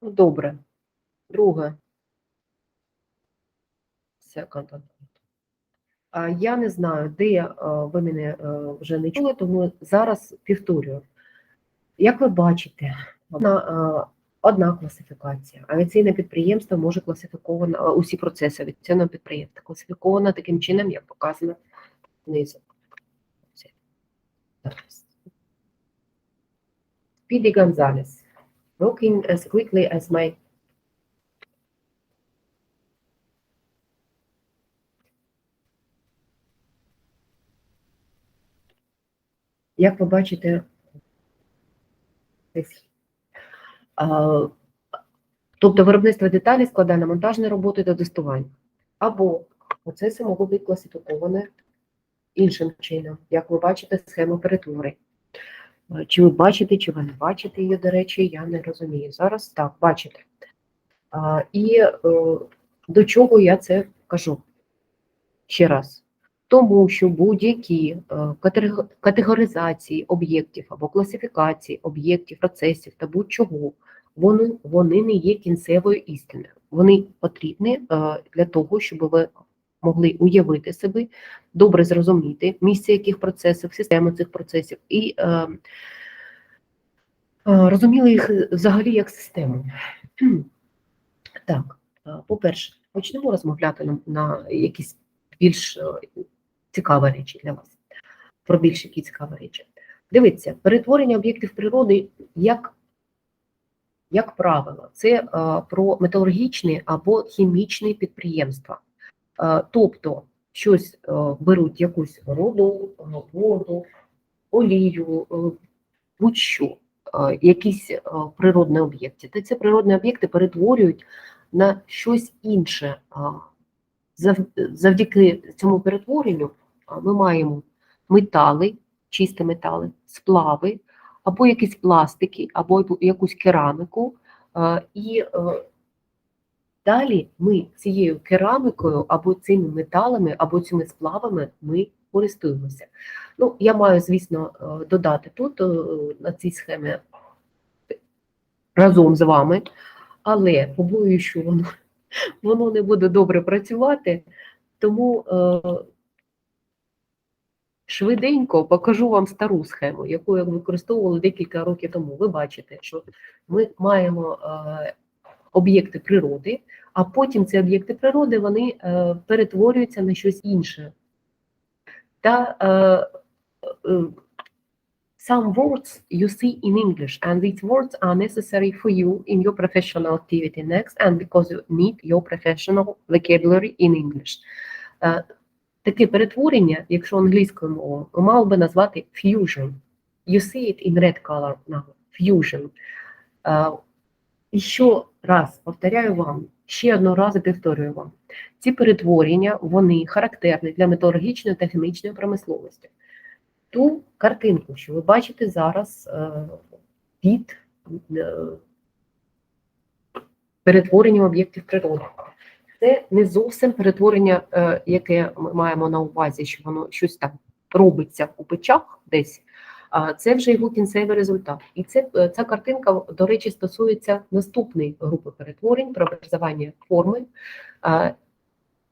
Ну, Добре. Друге. Я не знаю, де е, ви мене е, вже не чули, тому зараз повторюю. Як ви бачите, одна, е, одна класифікація. Авіаційне підприємство може класифіковано, усі процеси авіаційного підприємства класифіковано таким чином, як показано знизу. Це. Зараз. Working as quickly as my Як ви бачите, тобто виробництво деталей складає на монтажні роботи та тестування. Або процеси можуть бути класифіковані іншим чином, як ви бачите, схему перетвори. Е, Чи ви бачите, чи ви не бачите її, до речі, я не розумію. Зараз так, бачите. А, і е, до чого я це кажу? Ще раз. Тому що будь-які е, категоризації об'єктів або класифікації об'єктів, процесів та будь-чого, вони, вони не є кінцевою істиною. Вони потрібні для того, щоб ви могли уявити себе, добре зрозуміти місце яких процесів, систему цих процесів і е, е, розуміли їх взагалі як систему. Так, е, по-перше, почнемо розмовляти на, на якісь більш е, цікаві речі для вас. Про більш які цікаві речі. Дивіться, перетворення об'єктів природи, як, як правило, це е, про металургічні або хімічні підприємства. Е, тобто, щось е, беруть якусь руду, е, воду, олію, будь-що, якісь природні об'єкти. Та ці природні об'єкти перетворюють на щось інше. Завдяки цьому перетворенню ми маємо метали, чисті метали, сплави, або якісь пластики, або якусь кераміку. І далі ми цією керамікою, або цими металами, або цими сплавами ми користуємося. Ну, я маю, звісно, е, додати тут, е, на цій схемі разом з вами, але побоюю, що воно, воно не буде добре працювати, тому е, швиденько покажу вам стару схему, яку я використовувала декілька років тому. Ви бачите, що ми маємо е, об'єкти природи, а потім ці об'єкти природи вони е, перетворюються на щось інше. Та е, е, some words you see in English, and these words are necessary for you in your professional activity next, and because you need your professional vocabulary in English. Е, Таке перетворення, якщо англійською мовою, мали би назвати fusion. You see it in red color now. Fusion. Е, І ще раз повторяю вам, ще одного разу повторюю вам. Ці перетворення, вони характерні для металургічної та хімічної промисловості ту картинку, що ви бачите зараз е, під е, перетворенням об'єктів природи. Це не зовсім перетворення, е, яке ми маємо на увазі, що воно щось там робиться у печах десь, це вже його кінцевий результат. І це, е, ця картинка, до речі, стосується наступної групи перетворень, преобразування форми,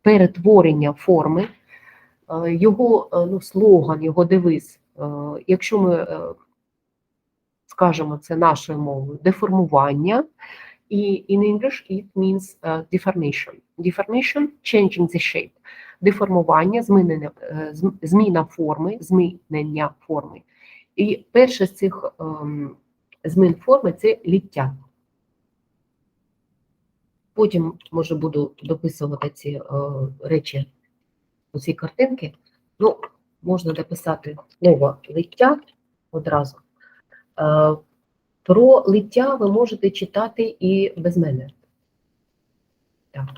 перетворення форми, його е, ну, слоган, його девиз, е, якщо ми скажемо це нашою мовою, деформування, і in English it means deformation. Deformation – changing the shape. Деформування, змінення, зм- зміна форми, змінення форми. І перше з цих ем, змін форми – це ліття. Потім, може, буду дописувати ці е, речі у цій картинки, ну, можна дописати слово лиття одразу. Е, Про лиття ви можете читати і без мене. Так.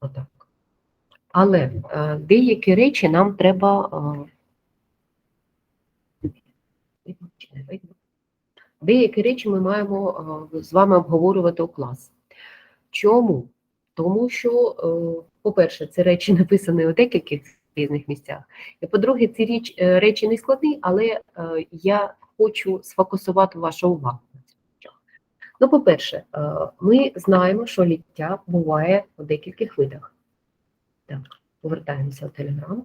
Отак. Але е, деякі речі нам треба. Деякі речі ми маємо е, з вами обговорювати у клас. Чому? Тому що, е, по-перше, ці речі написані у декількох різних місцях. І по-друге, ці річ, е, речі не складні, але я хочу сфокусувати вашу увагу. Ну, по-перше, ми знаємо, що ліття буває у декількох видах. Так, повертаємося в Телеграм.